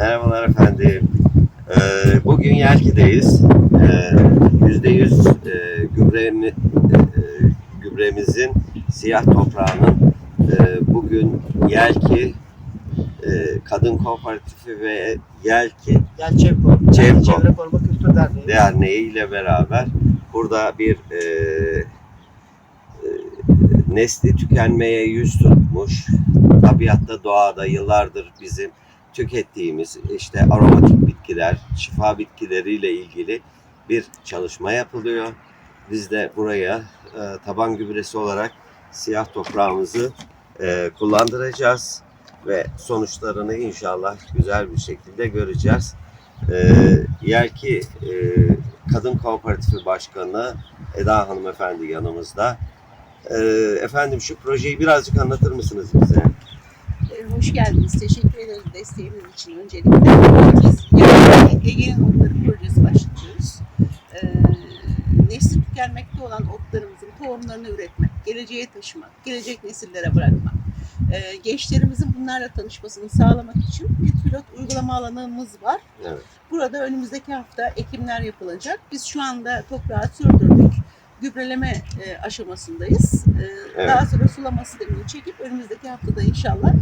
Merhabalar efendim. Ee, bugün Yelki'deyiz. Ee, %100 e, gübremi, e, gübremizin siyah toprağının e, bugün Yelki e, Kadın Kooperatifi ve Yelki Yani Çevko. Yani Çevko. Çevre Koruma Kültür Derneği. Derneği ile beraber burada bir e, e, nesli tükenmeye yüz tutmuş. Tabiatta, doğada yıllardır bizim tükettiğimiz işte aromatik bitkiler, şifa bitkileriyle ilgili bir çalışma yapılıyor. Biz de buraya e, taban gübresi olarak siyah toprağımızı e, kullandıracağız ve sonuçlarını inşallah güzel bir şekilde göreceğiz. E, Yelki e, Kadın Kooperatifi Başkanı Eda Hanımefendi yanımızda. E, efendim şu projeyi birazcık anlatır mısınız bize? Hoş geldiniz. Teşekkür ederim desteğiniz için öncelikle. Biz yani Ege'nin Otları Projesi başlatıyoruz. Ee, nesli tükenmekte olan otlarımızın tohumlarını üretmek, geleceğe taşımak, gelecek nesillere bırakmak. Ee, gençlerimizin bunlarla tanışmasını sağlamak için bir pilot uygulama alanımız var. Evet. Burada önümüzdeki hafta ekimler yapılacak. Biz şu anda toprağı sürdürdük. Gübreleme e, aşamasındayız. Ee, Evet. Daha sonra sulama sistemini çekip önümüzdeki haftada inşallah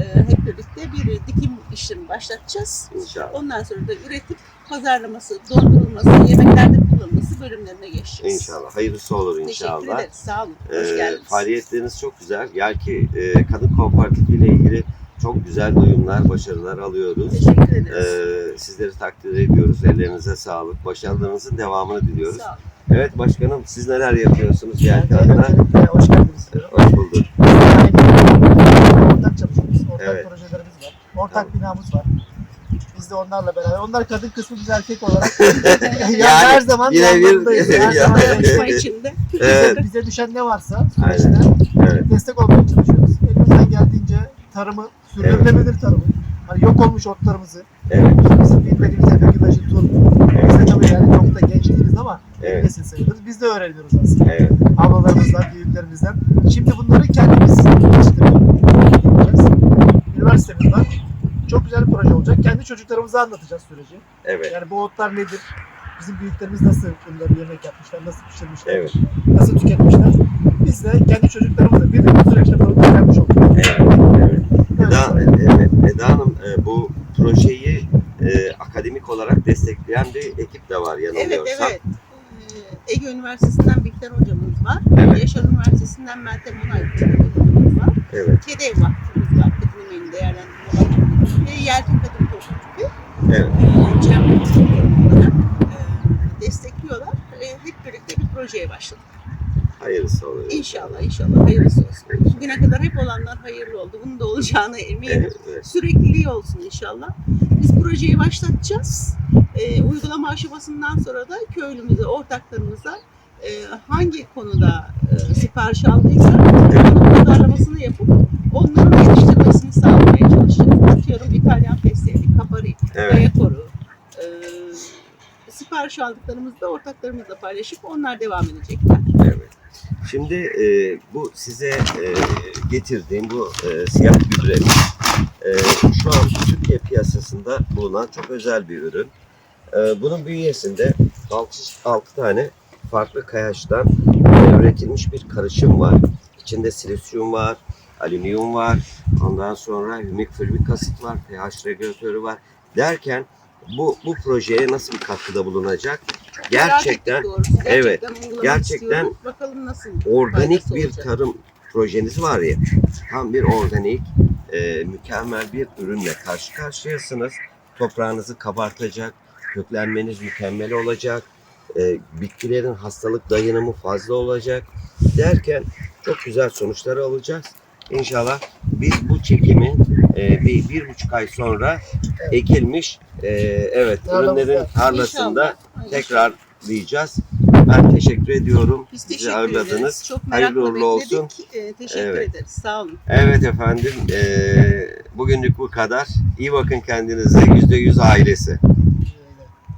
e, hep birlikte bir dikim işlemi başlatacağız. İnşallah. Ondan sonra da üretip pazarlaması, dondurulması, yemeklerde kullanılması bölümlerine geçeceğiz. İnşallah. Hayırlısı olur Teşekkür inşallah. ederiz. Sağ olun. Hoş Ee, geldiniz. faaliyetleriniz çok güzel. Yelki e, Kadın Kooperatifi ile ilgili çok güzel duyumlar, başarılar alıyoruz. Teşekkür ederiz. Ee, sizleri takdir ediyoruz. Ellerinize sağlık. Başarılarınızın devamını diliyoruz. Sağ olun. Evet başkanım siz neler yapıyorsunuz Yani adına? öncelikle hoş geldiniz diyorum. Hoş bulduk. Yani ortak çalışıyoruz. Ortak Evet. projelerimiz var. Ortak binamız var. Biz de onlarla beraber. Onlar kadın kısmı biz erkek olarak. yani, her zaman yine bir- yanlarındayız. Her zaman Konuşma içinde. Evet. bize düşen ne varsa Aynen. süreçte Evet. destek olmaya çalışıyoruz. Elimizden geldiğince tarımı, sürdürülebilir tarımı, hani yok olmuş otlarımızı, Evet. bizim bilmediğimiz Efeküdaş'ın tur, biz de tabii yani çok da genç değiliz ama Evet. evet. nesil sayılırız. Biz de öğreniyoruz aslında. Evet. Ablalarımızdan, büyüklerimizden. Şimdi bunları kendimiz geliştirip yapacağız. Üniversitemiz var. Çok güzel bir proje olacak. Kendi çocuklarımıza anlatacağız süreci. Evet. Yani bu otlar nedir? Bizim büyüklerimiz nasıl bunları yemek yapmışlar, nasıl pişirmişler, Evet. nasıl tüketmişler. Biz de kendi çocuklarımızla bir bu süreçte bunu öğrenmiş olduk. Evet. evet. Evet. Eda, evet, Eda Hanım e, bu projeyi e, akademik olarak destekleyen bir ekip de var Evet yanılmıyorsam. evet. Ee, Ege Üniversitesi'nden Bihter hocamız var. Evet. Yaşar Üniversitesi'nden Meltem Onay hocamız var. Evet. KEDEV Vakfımız var. Kadın emeğini değerlendirme vakfımız. Ve Yelkin Kadın Kooperatifi. Evet. e, Cem e, destekliyorlar. E, hep birlikte bir projeye başladık. Hayırlısı olur. İnşallah inşallah hayırlısı olsun. Bugüne kadar hep olanlar hayırlı oldu. Bunun da olacağına eminim. Evet, evet. Sürekliliği olsun inşallah. Biz projeyi başlatacağız. E, uygulama aşamasından sonra da köylümüze, ortaklarımıza e, hangi konuda e, sipariş aldıysa onun pazarlamasını yapıp onların geliştirmesini sağlamaya çalışacağız. Atıyorum İtalyan fesleğeni, kapari, Evet. Ayakoru. E, sipariş aldıklarımızı da ortaklarımızla paylaşıp onlar devam edecekler. Evet. Şimdi e, bu size e, getirdiğim bu e, siyah gübre e, şu an Türkiye piyasasında bulunan çok özel bir ürün. E, bunun bünyesinde 6 tane farklı kayaçtan üretilmiş bir karışım var. İçinde silisyum var, alüminyum var, ondan sonra hümik fulvik asit var, pH regülatörü var derken bu bu projeye nasıl bir katkıda bulunacak? Gerçekten doğrusu. evet, Gerçekten, gerçekten nasıl organik bir olacak. tarım projeniz var ya. Tam bir organik, e, mükemmel bir ürünle karşı karşıyasınız. Toprağınızı kabartacak, köklenmeniz mükemmel olacak. e, bitkilerin hastalık dayanımı fazla olacak derken çok güzel sonuçlar alacağız. İnşallah biz bu çekimi e, bir, bir buçuk ay sonra ekilmiş e, evet ürünlerin tarlasında. Aynen. tekrarlayacağız. Ben teşekkür ediyorum. Biz Bizi teşekkür ağırladınız. ederiz. Çok Hayırlı merakla uğurlu bekledik. olsun. Ee, teşekkür Evet. ederiz. Sağ olun. Evet efendim. eee, bugünlük bu kadar. İyi bakın kendinize. Yüzde yüz ailesi.